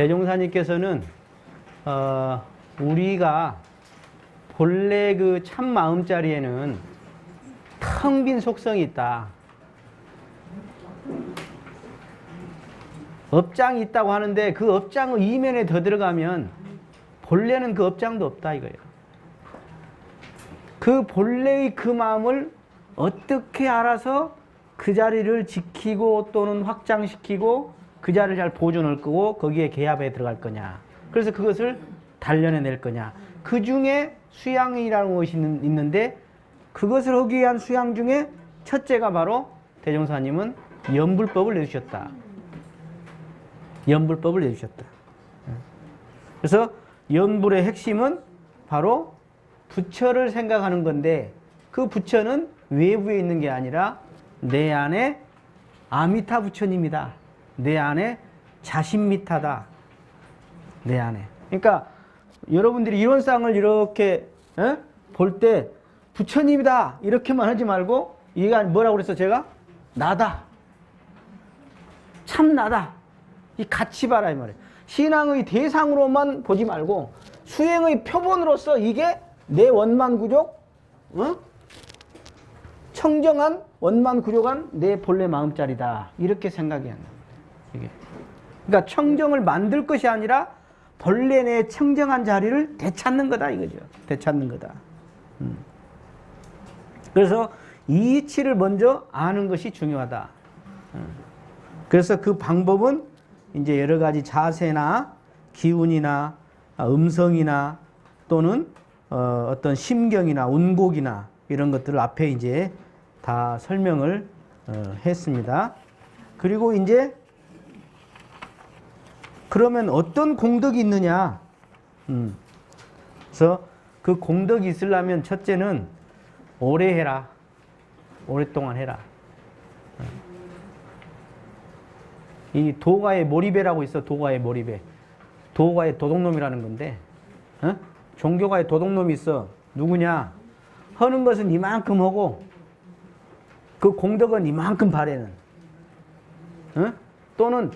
대종사님께서는 어, 우리가 본래 그 참 마음 자리에는 텅 빈 속성이 있다. 업장이 있다고 하는데 그 업장의 이면에 더 들어가면 본래는 그 업장도 없다 이거예요. 그 본래의 그 마음을 어떻게 알아서 그 자리를 지키고 또는 확장시키고 그 자리를 잘 보존할 거고 거기에 개합에 들어갈 거냐. 그래서 그것을 단련해 낼 거냐. 그 중에 수양이라는 것이 있는- 있는데 그것을 하기 위한 수양 중에 첫째가 바로 대종사님은 연불법을 내주셨다. 연불법을 내주셨다. 그래서 연불의 핵심은 바로 부처를 생각하는 건데 그 부처는 외부에 있는 게 아니라 내 안에 아미타 부처님이다. 내 안에 자신미타다. 내 안에. 그러니까 여러분들이 이론상을 이렇게 볼 때 부처님이다 이렇게만 하지 말고 이게 뭐라고 그랬어 제가 나다. 참 나다. 이 같이 봐라 이 말이에요. 신앙의 대상으로만 보지 말고 수행의 표본으로서 이게 내 원만 구족, 어? 청정한 원만 구족한 내 본래 마음자리다 이렇게 생각해야 한다. 이게. 그러니까 청정을 만들 것이 아니라 본래 내 청정한 자리를 되찾는 거다 이거죠. 되찾는 거다. 음. 그래서 이 이치를 먼저 아는 것이 중요하다. 음. 그래서 그 방법은 이제 여러 가지 자세나 기운이나 아, 음성이나 또는 어, 어떤 심경이나 운곡이나 이런 것들을 앞에 이제 다 설명을 어, 했습니다. 그리고 이제 그러면 어떤 공덕이 있느냐? 음. 그래서 그 공덕이 있으려면 첫째는 오래 해라. 오랫동안 해라. 이 도가의 몰입배라고 있어 도가의 몰입배 도가의 도둑놈이라는 건데 어? 종교가의 도둑놈이 있어 누구냐 하는 것은 이만큼 하고 그 공덕은 이만큼 바래는 어? 또는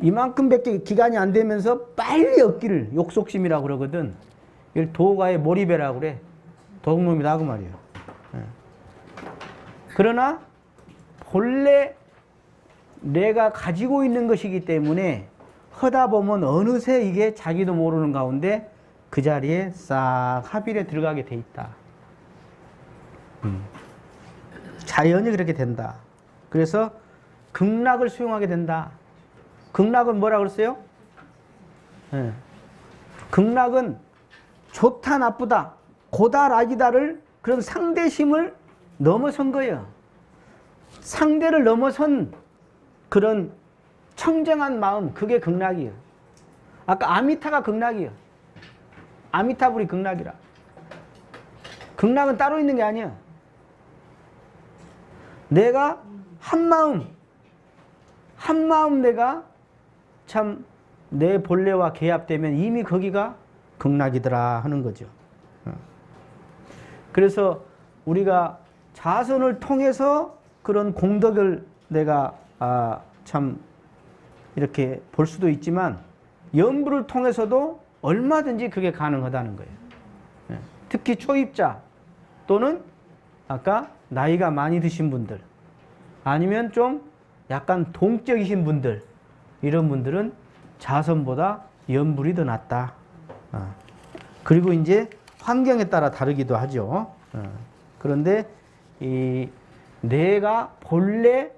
이만큼밖에 기간이 안 되면서 빨리 얻기를 욕속심이라고 그러거든 이걸 도가의 몰입배라고 그래 도둑놈이다 그 말이에요 예. 그러나 본래 내가 가지고 있는 것이기 때문에 하다 보면 어느새 이게 자기도 모르는 가운데 그 자리에 싹 합일에 들어가게 돼 있다. 음. 자연히 그렇게 된다. 그래서 극락을 수용하게 된다. 극락은 뭐라 그랬어요? 예. 극락은 좋다 나쁘다 고다 락이다를 그런 상대심을 넘어선 거예요. 상대를 넘어선 그런 청정한 마음 그게 극락이에요. 아까 아미타가 극락이에요. 아미타불이 극락이라. 극락은 따로 있는 게 아니야. 내가 한 마음 한 마음 내가 참 내 본래와 개합되면 이미 거기가 극락이더라 하는 거죠. 어. 그래서 우리가 자선을 통해서 그런 공덕을 내가 아, 참 이렇게 볼 수도 있지만 연부를 통해서도 얼마든지 그게 가능하다는 거예요. 예. 특히 초입자 또는 아까 나이가 많이 드신 분들 아니면 좀 약간 동적이신 분들 이런 분들은 자선보다 연불이 더 낫다. 어. 그리고 이제 환경에 따라 다르기도 하죠. 어. 그런데 이 내가 본래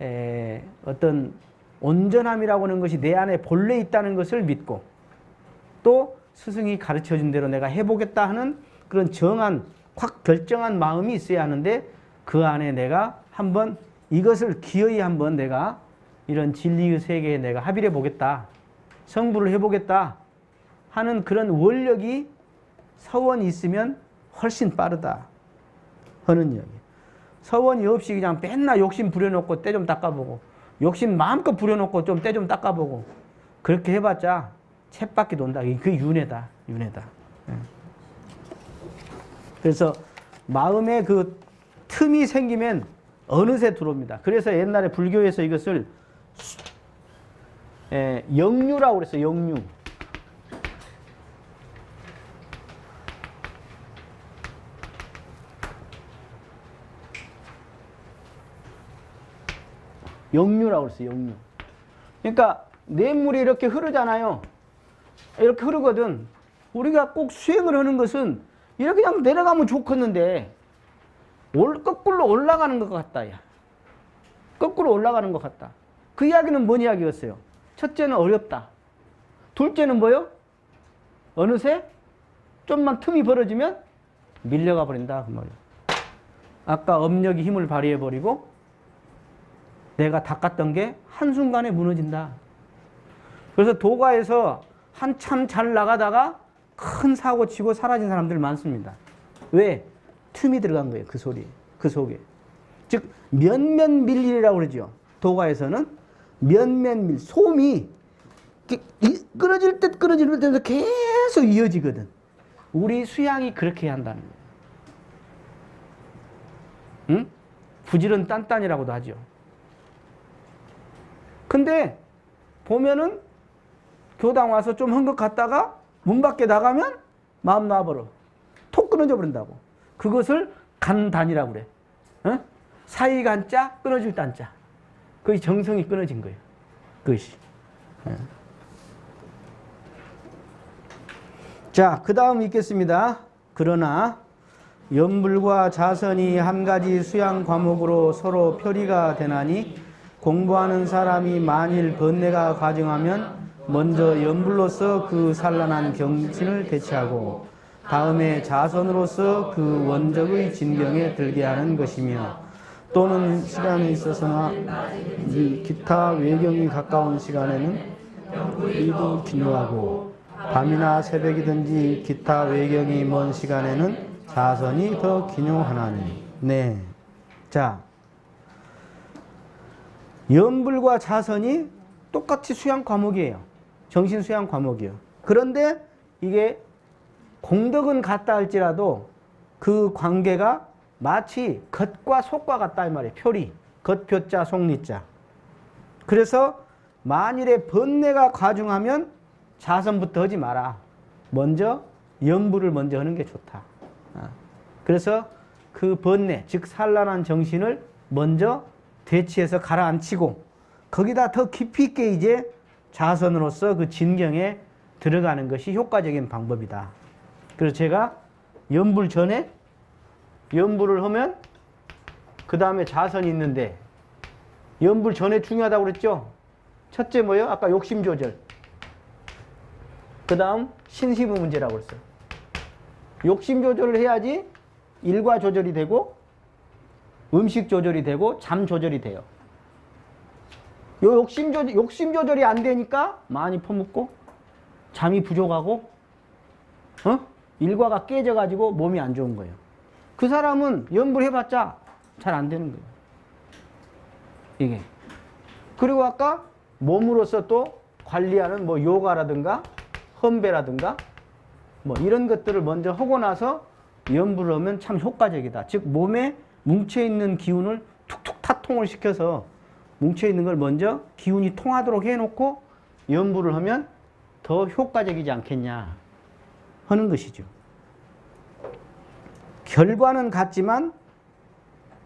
에, 어떤 온전함이라고 하는 것이 내 안에 본래 있다는 것을 믿고 또 스승이 가르쳐 준 대로 내가 해보겠다 하는 그런 정한 확 결정한 마음이 있어야 하는데 그 안에 내가 한번 이것을 기어이 한번 내가 이런 진리의 세계에 내가 합일해 보겠다 성불을 해보겠다 하는 그런 원력이 서원이 있으면 훨씬 빠르다 하는 이야기. 서원이 없이 그냥 맨날 욕심 부려놓고 때 좀 닦아보고 욕심 마음껏 부려놓고 좀 때 좀 닦아보고 그렇게 해봤자 챗바퀴 돈다. 그 윤회다. 윤회다. 예. 그래서 마음에 그 틈이 생기면 어느새 들어옵니다. 그래서 옛날에 불교에서 이것을 에, 영유라고 그랬어요. 영유. 영유라고 그랬어요. 영유. 그러니까 냇물이 이렇게 흐르잖아요. 이렇게 흐르거든. 우리가 꼭 수행을 하는 것은 이렇게 그냥 내려가면 좋겠는데 올, 거꾸로 올라가는 것 같다. 야. 거꾸로 올라가는 것 같다. 그 이야기는 뭔 이야기였어요? 첫째는 어렵다. 둘째는 뭐요? 어느새 좀만 틈이 벌어지면 밀려가 버린다. 그 말이에요. 아까 업력이 힘을 발휘해 버리고 내가 닦았던 게 한순간에 무너진다. 그래서 도가에서 한참 잘 나가다가 큰 사고 치고 사라진 사람들 많습니다. 왜? 틈이 들어간 거예요. 그 소리, 그 속에. 즉, 몇몇 밀리라고 그러죠. 도가에서는 몇몇 밀, 솜이 끊어질 듯 끊어질 듯 계속 이어지거든. 우리 수양이 그렇게 한다는 거예요. 응? 부지런 딴딴이라고도 하죠. 근데 보면은 교당 와서 좀 한 것 같다가 문 밖에 나가면 마음 놔버려. 톡 끊어져 버린다고. 그것을 간단이라고 그래. 어? 사이 간자, 끊어질 단자. 그게 정성이 끊어진 거예요. 그것이. 예. 자, 그 다음 읽겠습니다. 그러나 연불과 자선이 한 가지 수양 과목으로 서로 표리가 되나니 공부하는 사람이 만일 번뇌가 가증하면 먼저 연불로서 그 산란한 경신을 대체하고 다음에 자선으로서 그 원적의 진경에 들게 하는 것이며 또는 시간에 있어서나 이 기타 외경이 가까운 시간에는 이도 기묘하고 밤이나 새벽이든지 기타 외경이 먼 시간에는 자선이 더 기묘하나니. 네. 자. 연불과 자선이 똑같이 수양 과목이에요. 정신 수양 과목이에요. 그런데 이게 공덕은 같다 할지라도 그 관계가 마치 겉과 속과 같다 이 말이에요. 표리. 겉표자 속리자. 그래서 만일에 번뇌가 과중하면 자선부터 하지 마라. 먼저 연부를 먼저 하는 게 좋다. 아. 그래서 그 번뇌, 즉 산란한 정신을 먼저 대치해서 가라앉히고 거기다 더 깊이 있게 이제 자선으로서 그 진경에 들어가는 것이 효과적인 방법이다. 그래서 제가 연불 전에 연불을 하면 그 다음에 자선이 있는데 연불 전에 중요하다고 그랬죠? 첫째 뭐예요? 아까 욕심 조절. 그 다음 신시부 문제라고 그랬어요. 욕심 조절을 해야지 일과 조절이 되고 음식 조절이 되고 잠 조절이 돼요. 요 욕심 조절, 욕심 조절이 안 되니까 많이 퍼먹고 잠이 부족하고 어? 일과가 깨져가지고 몸이 안 좋은 거예요. 그 사람은 연불해봤자 잘 안 되는 거예요. 이게. 그리고 아까 몸으로서 또 관리하는 뭐 요가라든가 험배라든가 뭐 이런 것들을 먼저 하고 나서 연불을 하면 참 효과적이다. 즉 몸에 뭉쳐 있는 기운을 툭툭 타통을 시켜서 뭉쳐 있는 걸 먼저 기운이 통하도록 해놓고 연불을 하면 더 효과적이지 않겠냐 하는 것이죠. 결과는 같지만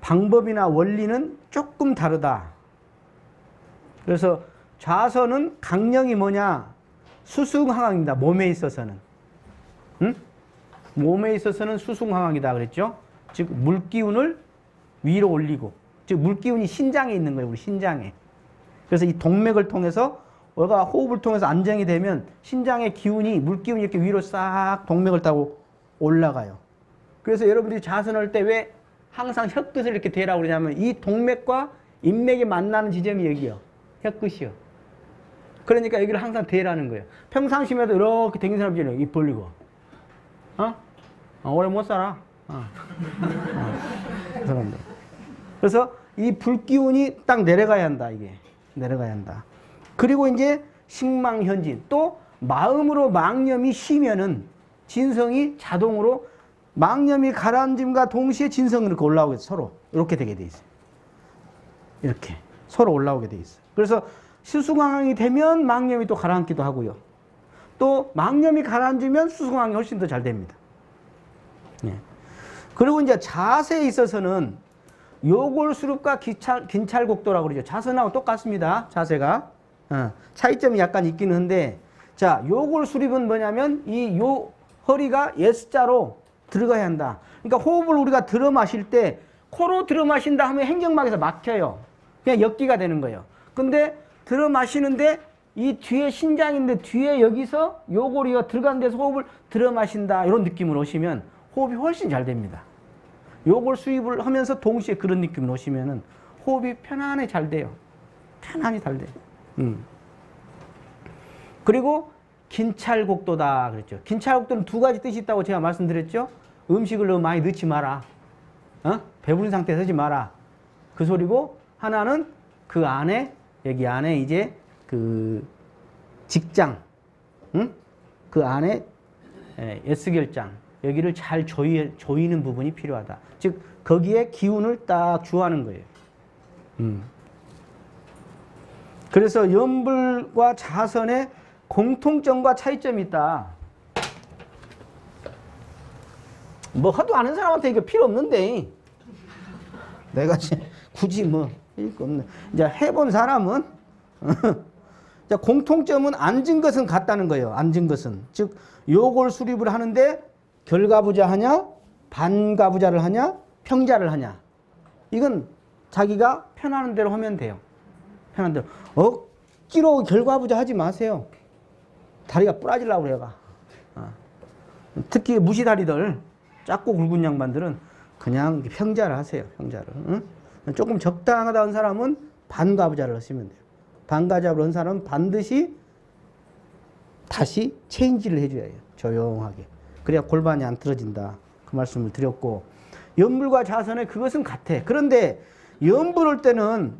방법이나 원리는 조금 다르다. 그래서 좌선은 강령이 뭐냐? 수승항항입니다. 몸에 있어서는. 응? 몸에 있어서는 수승항항이다 그랬죠? 즉 물기운을 위로 올리고 즉 물기운이 신장에 있는 거예요. 우리 신장에. 그래서 이 동맥을 통해서 우리가 호흡을 통해서 안정이 되면 신장의 기운이 물기운이 이렇게 위로 싹 동맥을 타고 올라가요. 그래서 여러분들이 자선할 때 왜 항상 혀끝을 이렇게 대라고 그러냐면 이 동맥과 인맥이 만나는 지점이 여기요. 혀끝이요. 그러니까 여기를 항상 대라는 거예요. 평상심에도 이렇게 댕긴 사람 있잖아요. 입 벌리고. 어? 어, 오래 못 살아. 어. 어. 그 사람들. 그래서 이 불기운이 딱 내려가야 한다, 이게. 내려가야 한다. 그리고 이제 식망현진. 또 마음으로 망념이 쉬면은 진성이 자동으로 망념이 가라앉음과 동시에 진성이 이렇게 올라오게 서로 이렇게 되게 돼 있어요. 이렇게 서로 올라오게 돼 있어요. 그래서 수승황이 되면 망념이 또 가라앉기도 하고요. 또 망념이 가라앉으면 수승황이 훨씬 더 잘 됩니다. 예. 그리고 이제 자세에 있어서는 요골수룹과 기찰, 긴찰곡도라고 그러죠. 자선하고 똑같습니다. 자세가. 어, 차이점이 약간 있기는 한데, 자, 요골수립은 뭐냐면 이 요 허리가 S자로 들어가야 한다. 그러니까 호흡을 우리가 들어 마실 때 코로 들어 마신다 하면 행정막에서 막혀요. 그냥 역기가 되는 거예요. 근데 들어 마시는데 이 뒤에 신장인데 뒤에 여기서 요골이가 들어간 데서 호흡을 들어 마신다. 이런 느낌으로 오시면 호흡이 훨씬 잘 됩니다. 요걸 수입을 하면서 동시에 그런 느낌으로 오시면은 호흡이 편안히 잘 돼요. 편안히 잘 돼요. 음. 그리고 긴찰곡도다 그랬죠. 긴찰곡도는 두 가지 뜻이 있다고 제가 말씀드렸죠. 음식을 너무 많이 넣지 마라. 어? 배부른 상태에서 하지 마라. 그 소리고 하나는 그 안에 여기 안에 이제 그 직장, 응? 그 안에 예, S결장 여기를 잘 조이, 조이는 부분이 필요하다. 즉 거기에 기운을 딱 주하는 거예요. 음. 그래서 염불과 자선의 공통점과 차이점이 있다. 뭐 하도 아는 사람한테 이거 필요 없는데 내가 굳이 뭐 이거 없네. 이제 해본 사람은 자, 공통점은 앉은 것은 같다는 거예요. 앉은 것은 즉 요걸 수립을 하는데 결과부자 하냐 반가부자를 하냐 평자를 하냐 이건 자기가 편하는 대로 하면 돼요. 편한 대로 억지로 결과부자 하지 마세요. 다리가 부러지려고 그래가. 어. 특히 무시다리들 작고 굵은 양반들은 그냥 평자를 하세요. 평자를. 응? 조금 적당하다는 사람은 반가부자를 하시면 돼요. 반가부자를 한 사람은 반드시 다시 체인지를 해줘야 해요. 조용하게. 그래야 골반이 안 틀어진다. 그 말씀을 드렸고 염불과 자선의 그것은 같아. 그런데 염불할 때는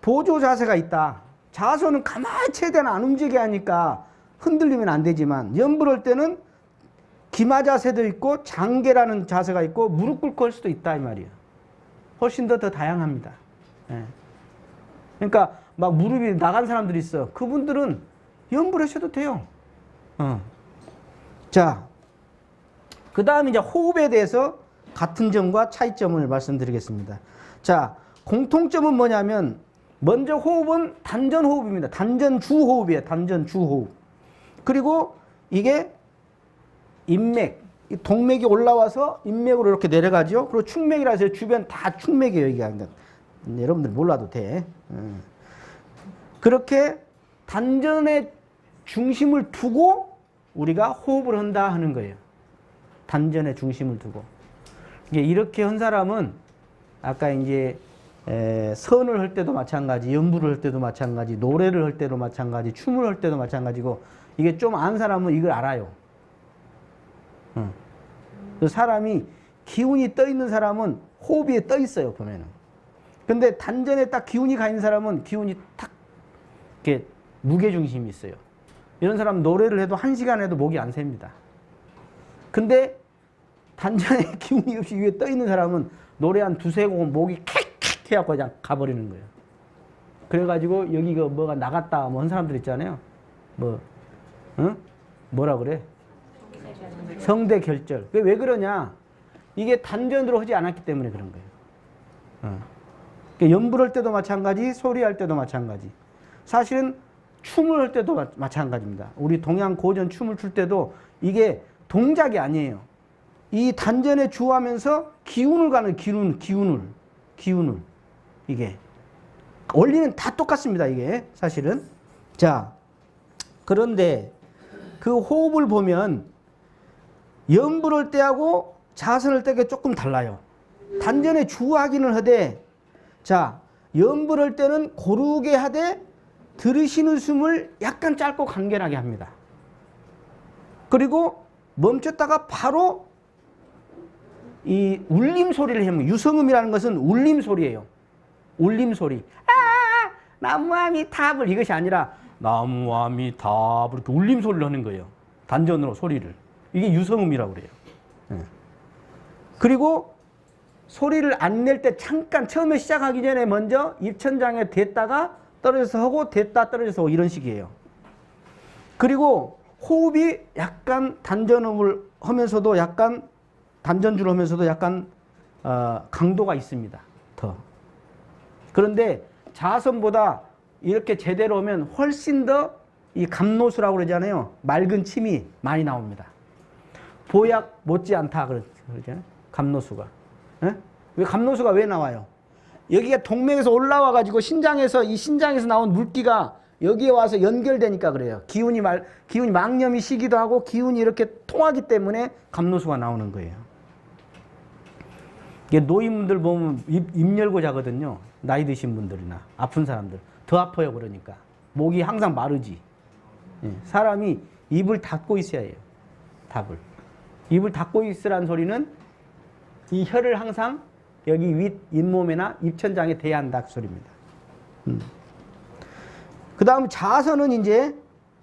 보조 자세가 있다. 자선은 가만히 최대한 안 움직게 하니까 흔들리면 안 되지만 염불할 때는 기마 자세도 있고 장계라는 자세가 있고 무릎 꿇고 할 수도 있다 이 말이에요. 훨씬 더 더 다양합니다. 예. 그러니까 막 무릎이 나간 사람들이 있어. 그분들은 염불하셔도 돼요. 어. 자, 그 다음 이제 호흡에 대해서 같은 점과 차이점을 말씀드리겠습니다. 자, 공통점은 뭐냐면 먼저 호흡은 단전 호흡입니다. 단전 주 호흡이에요. 단전 주 호흡. 그리고 이게 인맥, 이 동맥이 올라와서 인맥으로 이렇게 내려가죠. 그리고 축맥이라 해서 주변 다 축맥이에요. 이게 여러분들 몰라도 돼. 음. 그렇게 단전의 중심을 두고 우리가 호흡을 한다 하는 거예요. 단전의 중심을 두고. 이렇게 한 사람은 아까 이제 에, 선을 할 때도 마찬가지, 연부를 할 때도 마찬가지, 노래를 할 때도 마찬가지, 춤을 할 때도 마찬가지고 이게 좀 안 사람은 이걸 알아요. 응. 그 사람이 기운이 떠 있는 사람은 호흡이 떠 있어요 보면은. 근데 단전에 딱 기운이 가 있는 사람은 기운이 탁 이렇게 무게 중심이 있어요. 이런 사람 노래를 해도 한 시간 해도 목이 안 셉니다. 근데 단전에 기운이 없이 위에 떠 있는 사람은 노래 한 두세 곡 목이 캑캑 해갖고 그냥 가버리는 거예요. 그래가지고 여기 그 뭐가 나갔다 뭐 한 사람들 있잖아요. 뭐, 응? 뭐라 그래? 성대 결절. 왜, 왜 그러냐? 이게 단전으로 하지 않았기 때문에 그런 거예요. 어. 그러니까 연불할 때도 마찬가지, 소리할 때도 마찬가지. 사실은 춤을 할 때도 마, 마찬가지입니다. 우리 동양 고전 춤을 출 때도 이게 동작이 아니에요. 이 단전에 주하면서 기운을 가는 기운, 기운을, 기운을. 이게. 원리는 다 똑같습니다, 이게. 사실은. 자, 그런데 그 호흡을 보면 염불할 때하고 자선할 때가 조금 달라요. 단전에 주하기는 하되, 자, 염불할 때는 고르게 하되, 들으시는 숨을 약간 짧고 간결하게 합니다. 그리고 멈췄다가 바로 이 울림 소리를 하면 유성음이라는 것은 울림 소리예요. 울림 소리. 아, 나무아미 탑을 이것이 아니라 나무아미 탑 이렇게 울림 소리를 하는 거예요. 단전으로 소리를. 이게 유성음이라고 그래요. 예. 그리고 소리를 안 낼 때 잠깐 처음에 시작하기 전에 먼저 입천장에 댔다가 떨어져서 하고 됐다 떨어져서 이런 식이에요. 그리고 호흡이 약간 단전호흡을 하면서도 약간 단전주를 하면서도 약간 어, 강도가 있습니다. 더. 그런데 자선보다 이렇게 제대로 하면 훨씬 더 이 감노수라고 그러잖아요. 맑은 침이 많이 나옵니다. 보약 못지않다 그러- 그러잖아요. 감노수가. 예? 왜 감노수가 왜 나와요? 여기가 동맥에서 올라와 가지고 신장에서 이 신장에서 나온 물기가 여기에 와서 연결되니까 그래요. 기운이 말 기운이 망념이 시기도 하고 기운이 이렇게 통하기 때문에 감노수가 나오는 거예요. 이게 노인분들 보면 입, 입 열고 자거든요. 나이 드신 분들이나 아픈 사람들 더 아파요 그러니까 목이 항상 마르지. 예, 사람이 입을 닫고 있어야 해요. 답을. 입을 닫고 있으란 소리는 이 혀를 항상 여기 윗 잇몸에나 입천장에 대야 한다 그 소리입니다. 그 다음 자선은 이제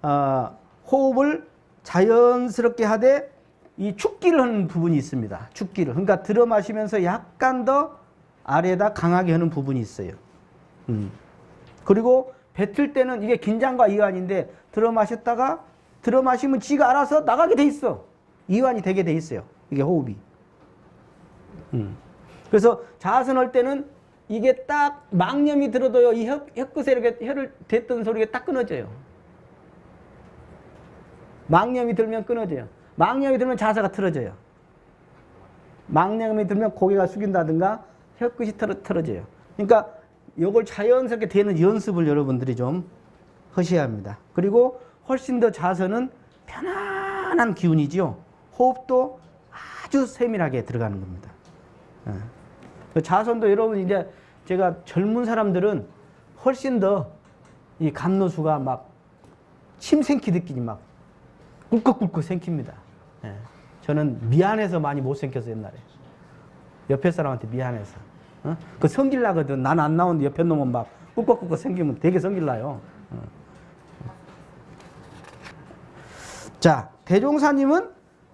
어, 호흡을 자연스럽게 하되 이 축기를 하는 부분이 있습니다. 축기를. 그러니까 들어 마시면서 약간 더 아래에다 강하게 하는 부분이 있어요. 음. 그리고 뱉을 때는 이게 긴장과 이완인데 들어 마셨다가 들어 마시면 지가 알아서 나가게 돼 있어. 이완이 되게 돼 있어요. 이게 호흡이. 음. 그래서 자선할 때는 이게 딱 망념이 들어도요 이 혀, 혀끝에 이렇게 혀를 댔던 소리가 딱 끊어져요. 망념이 들면 끊어져요. 망념이 들면 자세가 틀어져요. 망념이 들면 고개가 숙인다든가 혀끝이 틀어, 틀어져요. 그러니까 이걸 자연스럽게 되는 연습을 여러분들이 좀 하셔야 합니다. 그리고 훨씬 더 자세는 편안한 기운이지요. 호흡도 아주 세밀하게 들어가는 겁니다. 예. 그 자선도 여러분 이제 제가 젊은 사람들은 훨씬 더 이 감노수가 막 침 생기듯이 막 꿀꺽꿀꺽 생깁니다. 예. 저는 미안해서 많이 못 생겼어요 옛날에. 옆에 사람한테 미안해서. 어? 그 성질 나거든. 난 안 나오는데 옆에 놈은 막 꿀꺽꿀꺽 생기면 되게 성질 나요. 어. 자, 대종사님은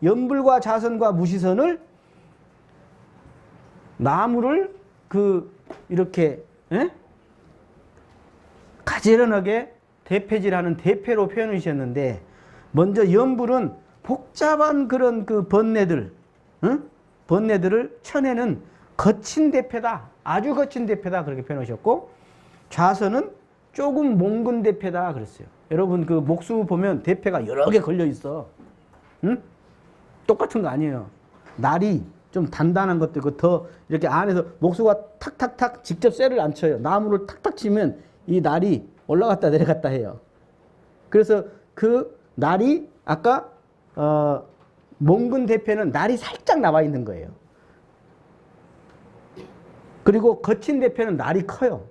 연불과 자선과 무시선을 나무를 그 이렇게 예? 가지런하게 대패질하는 대패로 표현해 주셨는데 먼저 연불은 복잡한 그런 그 번뇌들 응? 번뇌들을 쳐내는 거친 대패다 아주 거친 대패다 그렇게 표현하셨고 좌선은 조금 몽근 대패다 그랬어요 여러분 그 목수 보면 대패가 여러 개 걸려 있어 응? 똑같은 거 아니에요 날이 좀 단단한 것도 있고 더 이렇게 안에서 목수가 탁탁탁 직접 쇠를 안 쳐요. 나무를 탁탁 치면 이 날이 올라갔다 내려갔다 해요. 그래서 그 날이 아까 어, 몽근 대패는 날이 살짝 나와 있는 거예요. 그리고 거친 대패는 날이 커요.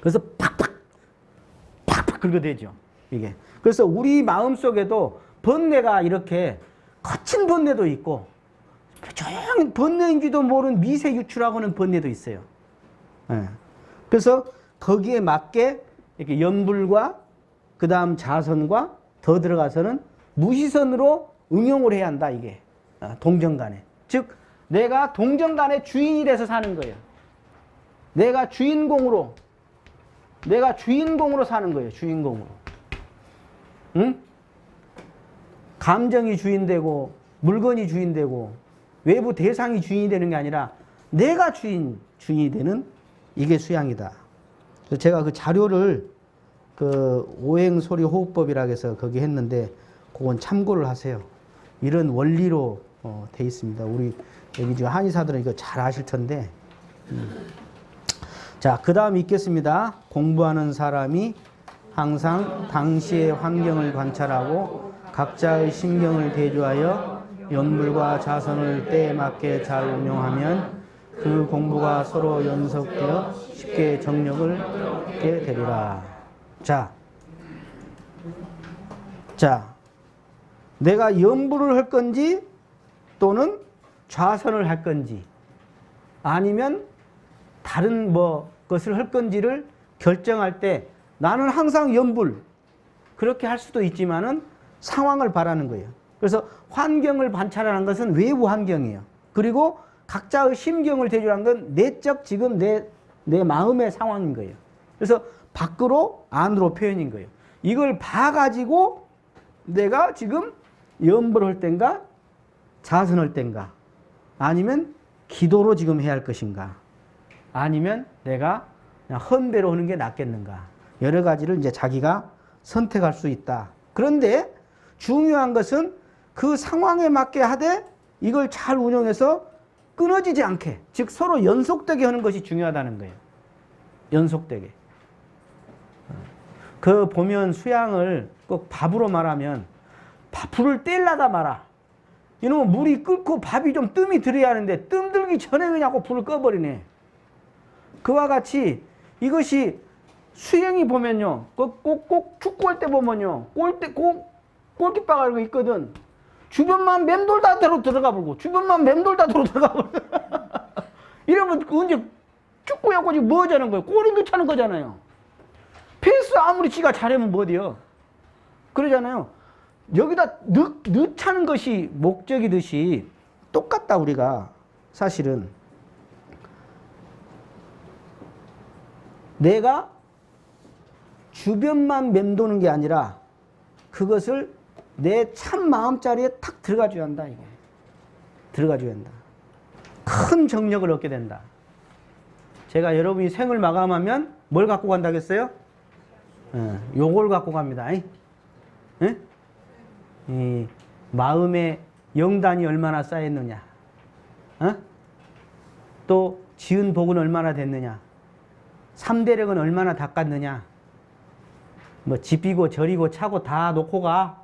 그래서 팍팍 팍팍 긁어대죠. 이게. 그래서 우리 마음 속에도 번뇌가 이렇게 거친 번뇌도 있고 조용히 번뇌인지도 모르는 미세 유출하고는 번뇌도 있어요. 예. 그래서 거기에 맞게 이렇게 연불과 그 다음 자선과 더 들어가서는 무시선으로 응용을 해야 한다 이게 아, 동정간에 즉 내가 동정간의 주인이 돼서 사는 거예요. 내가 주인공으로 내가 주인공으로 사는 거예요. 주인공으로. 응? 감정이 주인되고 물건이 주인되고 외부 대상이 주인이 되는 게 아니라 내가 주인 주인이 되는 이게 수양이다. 그래서 제가 그 자료를 그 오행 소리 호흡법이라고 해서 거기 했는데 그건 참고를 하세요. 이런 원리로 어, 돼 있습니다. 우리 여기 지금 한의사들은 이거 잘 아실 텐데. 음. 자, 그 다음 읽겠습니다. 공부하는 사람이 항상 당시의 환경을 관찰하고 각자의 신경을 대조하여 연불과 자선을 때에 맞게 잘 운용하면 그 공부가 서로 연속되어 쉽게 정력을 얻게 되리라. 자, 자, 내가 연불을 할 건지 또는 좌선을 할 건지 아니면 다른 뭐 것을 할 건지를 결정할 때 나는 항상 연불. 그렇게 할 수도 있지만은 상황을 바라는 거예요. 그래서 환경을 관찰하는 것은 외부 환경이에요. 그리고 각자의 심경을 대조한 건 내적 지금 내, 내 마음의 상황인 거예요. 그래서 밖으로 안으로 표현인 거예요. 이걸 봐가지고 내가 지금 염불 할 땐가 자선할 땐가 아니면 기도로 지금 해야 할 것인가 아니면 내가 헌대로 하는 게 낫겠는가 여러 가지를 이제 자기가 선택할 수 있다. 그런데 중요한 것은 그 상황에 맞게 하되 이걸 잘 운영해서 끊어지지 않게 즉 서로 연속되게 하는 것이 중요하다는 거예요. 연속되게. 그 보면 수양을 꼭 밥으로 말하면 밥 불을 뗄라다 말아. 이놈은 물이 끓고 밥이 좀 뜸이 들어야 하는데 뜸 들기 전에 꼭 불을 꺼버리네. 그와 같이 이것이 수영이 보면요. 꼭, 꼭, 꼭 축구할 때 보면요. 골, 골키퍼가 이거 있거든. 주변만 맴돌다대로 들어가 버리고, 주변만 맴돌다대로 들어가 버리고. 이러면 그 언제 축구하고 지금 뭐 하자는 거예요? 골이 넣자는 거잖아요. 패스 아무리 지가 잘하면 뭐디요? 그러잖아요. 여기다 넣, 넣자는 것이 목적이듯이 똑같다, 우리가. 사실은. 내가 주변만 맴도는 게 아니라 그것을 내 참 마음 자리에 탁 들어가줘야 한다, 이게. 들어가줘야 한다. 큰 정력을 얻게 된다. 제가 여러분이 생을 마감하면 뭘 갖고 간다겠어요? 예, 요걸 갖고 갑니다. 이. 예? 이 마음의 영단이 얼마나 쌓였느냐. 어? 또 지은 복은 얼마나 됐느냐. 삼대력은 얼마나 닦았느냐. 뭐 집이고 절이고 차고 다 놓고 가.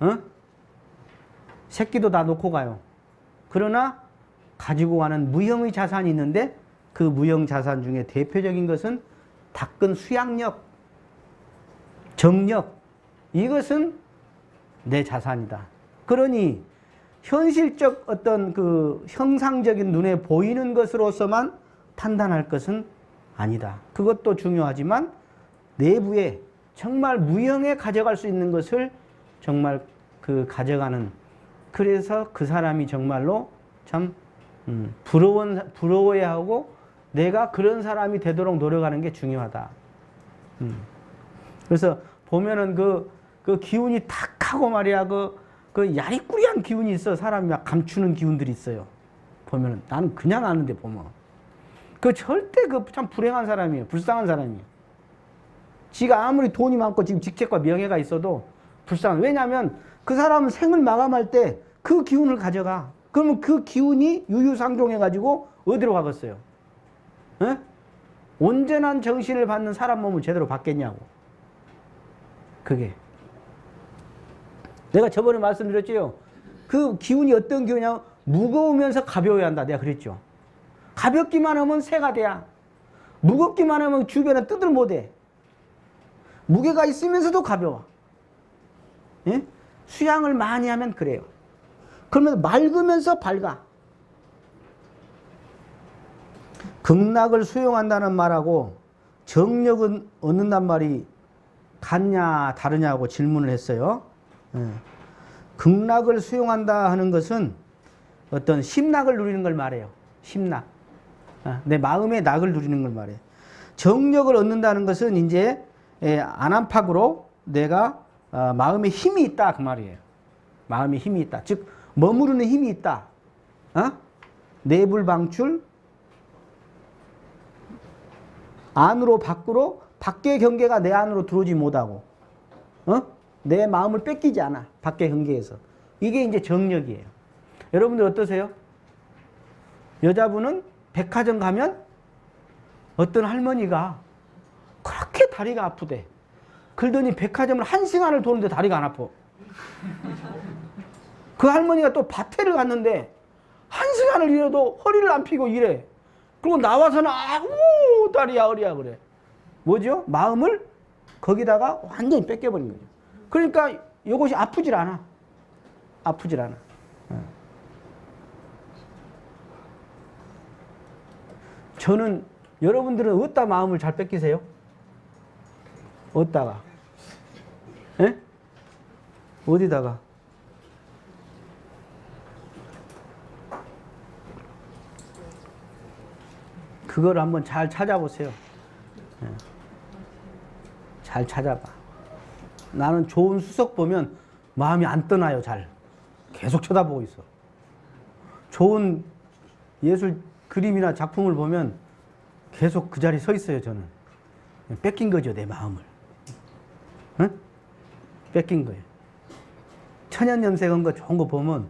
어? 새끼도 다 놓고 가요. 그러나 가지고 가는 무형의 자산이 있는데 그 무형 자산 중에 대표적인 것은 닦은 수양력, 정력, 이것은 내 자산이다. 그러니 현실적 어떤 그 형상적인 눈에 보이는 것으로서만 판단할 것은 아니다. 그것도 중요하지만 내부에 정말 무형에 가져갈 수 있는 것을 정말 그 가져가는 그래서 그 사람이 정말로 참 음, 부러운 부러워야 하고 내가 그런 사람이 되도록 노력하는 게 중요하다. 음. 그래서 보면은 그, 그 기운이 탁 하고 말이야. 그, 그 야리꾸리한 기운이 있어. 사람이 막 감추는 기운들이 있어요. 보면은. 나는 그냥 아는데 보면. 그 절대 그 참 불행한 사람이에요. 불쌍한 사람이에요. 지가 아무리 돈이 많고 지금 직책과 명예가 있어도 불쌍한. 왜냐하면 그 사람은 생을 마감할 때 그 기운을 가져가. 그러면 그 기운이 유유상종해가지고 어디로 가겠어요? 에? 온전한 정신을 받는 사람 몸을 제대로 받겠냐고. 그게. 내가 저번에 말씀드렸죠. 그 기운이 어떤 기운이냐 무거우면서 가벼워야 한다. 내가 그랬죠. 가볍기만 하면 새가 돼야. 무겁기만 하면 주변에 뜯을 못해. 무게가 있으면서도 가벼워. 예? 수양을 많이 하면 그래요. 그러면 맑으면서 밝아. 극락을 수용한다는 말하고 정력은 얻는단 말이 같냐 다르냐고 질문을 했어요. 예. 극락을 수용한다 하는 것은 어떤 심락을 누리는 걸 말해요. 심락. 아, 내 마음의 낙을 누리는 걸 말해요. 정력을 얻는다는 것은 이제 예, 안안팍으로 내가 어, 마음에 힘이 있다 그 말이에요. 마음에 힘이 있다. 즉 머무르는 힘이 있다. 어? 내불 방출 안으로 밖으로 밖의 경계가 내 안으로 들어오지 못하고 어? 내 마음을 뺏기지 않아 밖의 경계에서 이게 이제 정력이에요. 여러분들 어떠세요? 여자분은 백화점 가면 어떤 할머니가 그렇게 다리가 아프대. 그러더니 백화점을 한 시간을 도는데 다리가 안 아파. 그 할머니가 또 밭에를 갔는데 한 시간을 일해도 허리를 안 피고 이래. 그리고 나와서는 아우 다리야 허리야 그래. 뭐죠? 마음을 거기다가 완전히 뺏겨버린 거죠. 그러니까 이것이 아프질 않아. 아프질 않아. 어. 저는 여러분들은 어디다 마음을 잘 뺏기세요? 어디다가? 예? 어디다가? 그걸 한번 잘 찾아보세요. 예. 잘 찾아봐. 나는 좋은 수석 보면 마음이 안 떠나요, 잘. 계속 쳐다보고 있어. 좋은 예술 그림이나 작품을 보면 계속 그 자리에 서 있어요, 저는. 뺏긴 거죠, 내 마음을. 응? 뺏긴 거예요. 천연 염색한 거 좋은 거 보면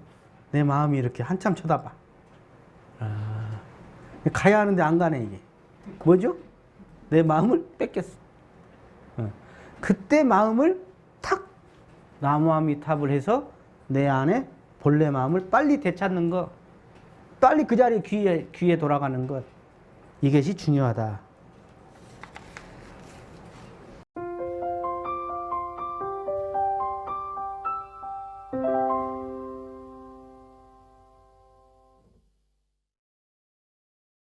내 마음이 이렇게 한참 쳐다봐. 아, 가야 하는데 안 가네, 이게. 뭐죠? 내 마음을 뺏겼어. 어. 그때 마음을 탁 나무아미탑을 해서 내 안에 본래 마음을 빨리 되찾는 것, 빨리 그 자리에 귀에, 귀에 돌아가는 것, 이것이 중요하다.